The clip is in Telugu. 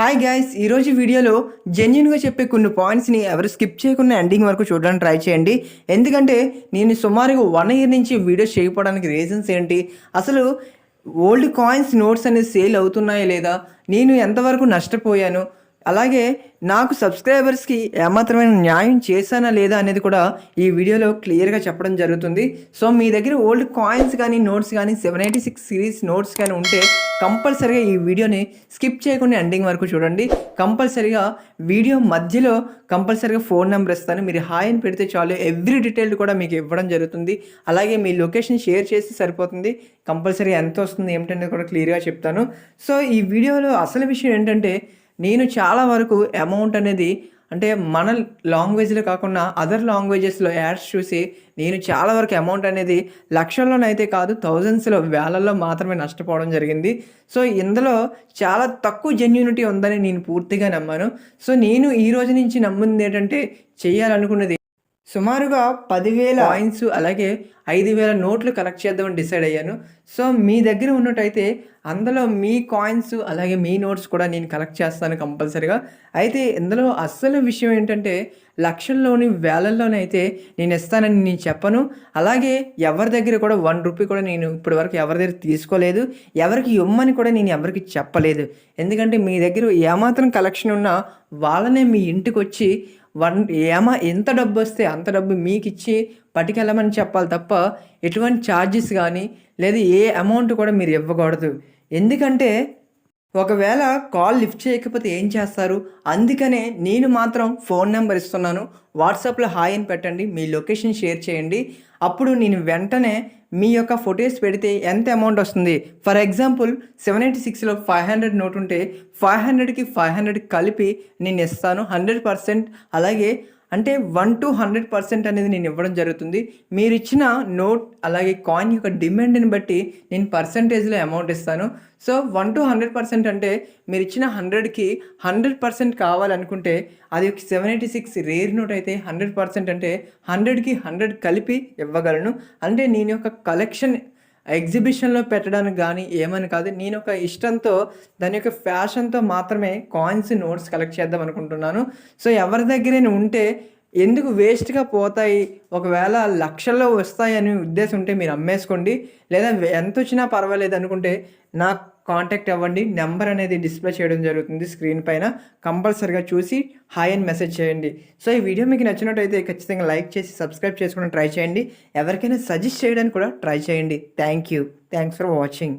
హాయ్ గైస్ ఈరోజు వీడియోలో జెన్యున్గా చెప్పే కొన్ని పాయింట్స్ని ఎవరు స్కిప్ చేయకుండా ఎండింగ్ వరకు చూడడానికి ట్రై చేయండి. ఎందుకంటే నేను సుమారుగా వన్ ఇయర్ నుంచి వీడియోస్ చేయకపోవడానికి రీజన్స్ ఏంటి? అసలు ఓల్డ్ కాయిన్స్ నోట్స్ అనేది సేల్ అవుతున్నాయా లేదా? నేను ఎంతవరకు నష్టపోయాను? అలాగే నాకు సబ్స్క్రైబర్స్కి ఏమాత్రమైన న్యాయం చేశానా లేదా అనేది కూడా ఈ వీడియోలో క్లియర్గా చెప్పడం జరుగుతుంది. సో మీ దగ్గర ఓల్డ్ కాయిన్స్ కానీ నోట్స్ కానీ seven eighty six series notes కానీ ఉంటే కంపల్సరీగా ఈ వీడియోని స్కిప్ చేయకుండా ఎండింగ్ వరకు చూడండి. కంపల్సరీగా వీడియో మధ్యలో కంపల్సరీగా ఫోన్ నెంబర్ ఇస్తాను. మీరు హాయ్ అని పెడితే చాలు. ఎవ్రీ డీటెయిల్ కూడా మీకు ఇవ్వడం జరుగుతుంది. అలాగే మీ లొకేషన్ షేర్ చేసి సరిపోతుంది. కంపల్సరీ ఎంత వస్తుంది ఏమిటనేది కూడా క్లియర్గా చెప్తాను. సో ఈ వీడియోలో అసలు విషయం ఏంటంటే నేను చాలా వరకు అమౌంట్ అనేది అంటే మన లాంగ్వేజ్లో కాకుండా అదర్ లాంగ్వేజెస్లో యాడ్స్ చూసి నేను చాలా వరకు అమౌంట్ అనేది లక్షల్లోనైతే కాదు థౌజండ్స్లో వేలల్లో మాత్రమే నష్టపోవడం జరిగింది. సో ఇందులో చాలా తక్కువ జెన్యూనిటీ ఉందని నేను పూర్తిగా నమ్మాను. సో నేను ఈ రోజు నుంచి నమ్మింది ఏంటంటే చేయాలనుకున్నది సుమారుగా పదివేల కాయిన్స్ అలాగే ఐదు వేల నోట్లు కలెక్ట్ చేద్దామని డిసైడ్ అయ్యాను. సో మీ దగ్గర ఉన్నట్టయితే అందులో మీ కాయిన్స్ అలాగే మీ నోట్స్ కూడా నేను కలెక్ట్ చేస్తాను కంపల్సరీగా. అయితే ఇందులో అస్సలు విషయం ఏంటంటే లక్షల్లోని వేలల్లోనైతే నేను ఇస్తానని నేను చెప్పను. అలాగే ఎవరి దగ్గర కూడా వన్ రూపీ కూడా నేను ఇప్పటి వరకు ఎవరి దగ్గర తీసుకోలేదు. ఎవరికి ఇమ్మని కూడా నేను ఎవరికి చెప్పలేదు. ఎందుకంటే మీ దగ్గర ఏమాత్రం కలెక్షన్ ఉన్నా వాళ్ళనే మీ ఇంటికి వచ్చి వన్ ఏమా ఎంత డబ్బు వస్తే అంత డబ్బు మీకు ఇచ్చి పట్టుకెళ్ళమని చెప్పాలి తప్ప ఎటువంటి ఛార్జెస్ కానీ లేదా ఏ అమౌంట్ కూడా మీరు ఇవ్వకూడదు. ఎందుకంటే ఒకవేళ కాల్ లిఫ్ట్ చేయకపోతే ఏం చేస్తారు? అందుకనే నేను మాత్రం ఫోన్ నెంబర్ ఇస్తున్నాను. వాట్సాప్లో హాయ్ అని పెట్టండి. మీ లొకేషన్ షేర్ చేయండి. అప్పుడు నేను వెంటనే మీ యొక్క ఫొటోస్ పెడితే ఎంత అమౌంట్ వస్తుంది? ఫర్ ఎగ్జాంపుల్ సెవెన్ ఎయిటీ సిక్స్లో ఫైవ్ హండ్రెడ్ నోట్ ఉంటే ఫైవ్ హండ్రెడ్కి ఫైవ్ హండ్రెడ్ కలిపి నేను ఇస్తాను హండ్రెడ్ పర్సెంట్. అలాగే అంటే వన్ టు హండ్రెడ్ పర్సెంట్ అనేది నేను ఇవ్వడం జరుగుతుంది. మీరు ఇచ్చిన నోట్ అలాగే కాయిన్ యొక్క డిమాండ్ని బట్టి నేను పర్సంటేజ్లో అమౌంట్ ఇస్తాను. So one two hundred percent అంటే మీరు ఇచ్చిన హండ్రెడ్కి హండ్రెడ్ పర్సెంట్ కావాలనుకుంటే అది ఒక seven eighty six rare note అయితే హండ్రెడ్ పర్సెంట్ అంటే హండ్రెడ్కి హండ్రెడ్ కలిపి ఇవ్వగలను. అంటే నేను యొక్క కలెక్షన్ ఎగ్జిబిషన్లో పెట్టడానికి కానీ ఏమని కాదు నేను ఒక ఇష్టంతో దాని యొక్క ఫ్యాషన్తో మాత్రమే కాయిన్స్ నోట్స్ కలెక్ట్ చేద్దాం అనుకుంటున్నాను. సో ఎవరి దగ్గర ఉంటే ఎందుకు వేస్ట్గా పోతాయి? ఒకవేళ లక్షల్లో వస్తాయి అనే ఉద్దేశం ఉంటే మీరు అమ్మేసుకోండి. లేదా ఎంత వచ్చినా పర్వాలేదు అనుకుంటే నాకు కాంటాక్ట్ అవ్వండి. నెంబర్ అనేది డిస్ప్లే చేయడం జరుగుతుంది స్క్రీన్ పైన. కంపల్సరిగా చూసి హాయ్ అని మెసేజ్ చేయండి. సో ఈ వీడియో మీకు నచ్చినట్టయితే ఖచ్చితంగా లైక్ చేసి సబ్స్క్రైబ్ చేసుకుని ట్రై చేయండి. ఎవరికైనా సజెస్ట్ చేయడానికి కూడా ట్రై చేయండి. Thank you. Thanks for watching.